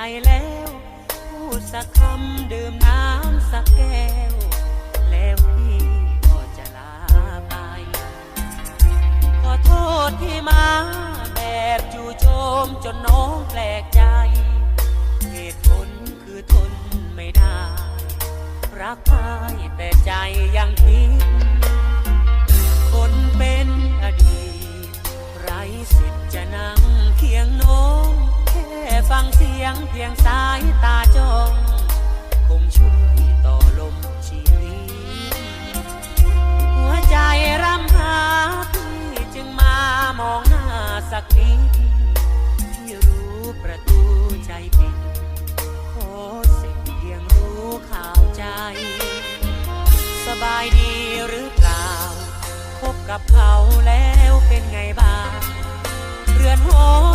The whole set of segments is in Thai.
ใจแล้วพูดสักคำดื่มน้ำสักแก้ว แล้วพี่ก็จะลาไป ขอโทษที่มาแบบจู่โจมจนน้องแปลกใจ เหตุผลคือทนไม่ได้ รักพายแต่ใจยังคิด ยงเพียงสายตาจ้องคงช่วยต่อลมชีวิต หัวใจรำหาพี่จึงมามองหน้าสักนิดที่รู้ประตูใจปิดขอสิ่งเพียงรู้ข่าวใจ สบายดีหรือเปล่าพบกับเขาแล้วเป็นไงบ้าง เรือนหอ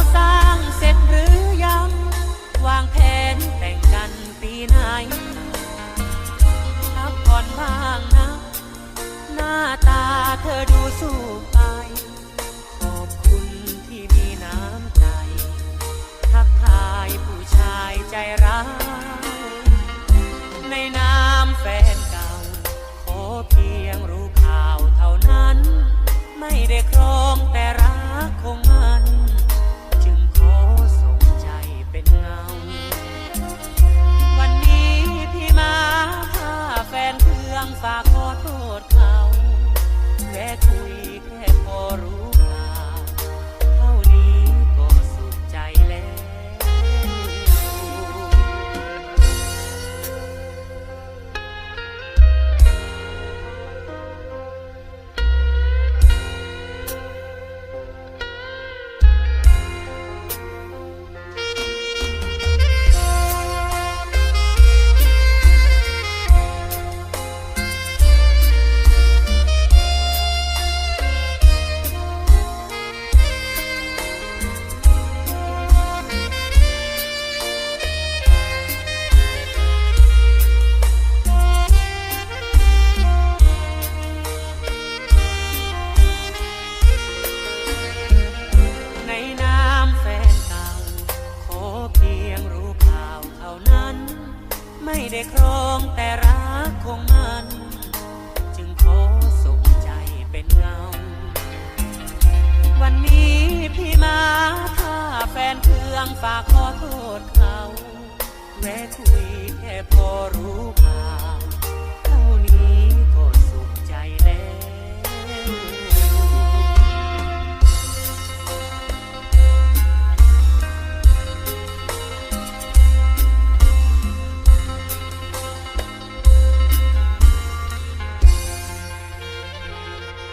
เธอดูสู้ไป ขอบคุณที่มีน้ำใจ ทักทายผู้ชายใจร้ายในน้ำแฟนเก่า ขอเพียงรู้ข่าวเท่านั้น ไม่ได้ครอง แฟนเก่า ขอเพียงรู้ข่าวเท่านั้น ไม่ได้ครองแต่รักของมัน จึงขอส่งใจเป็นเงา วันนี้พี่มาถ้าแฟนเพื่องฝากขอโทษเขา แวะคุยแค่พอรู้ข่าว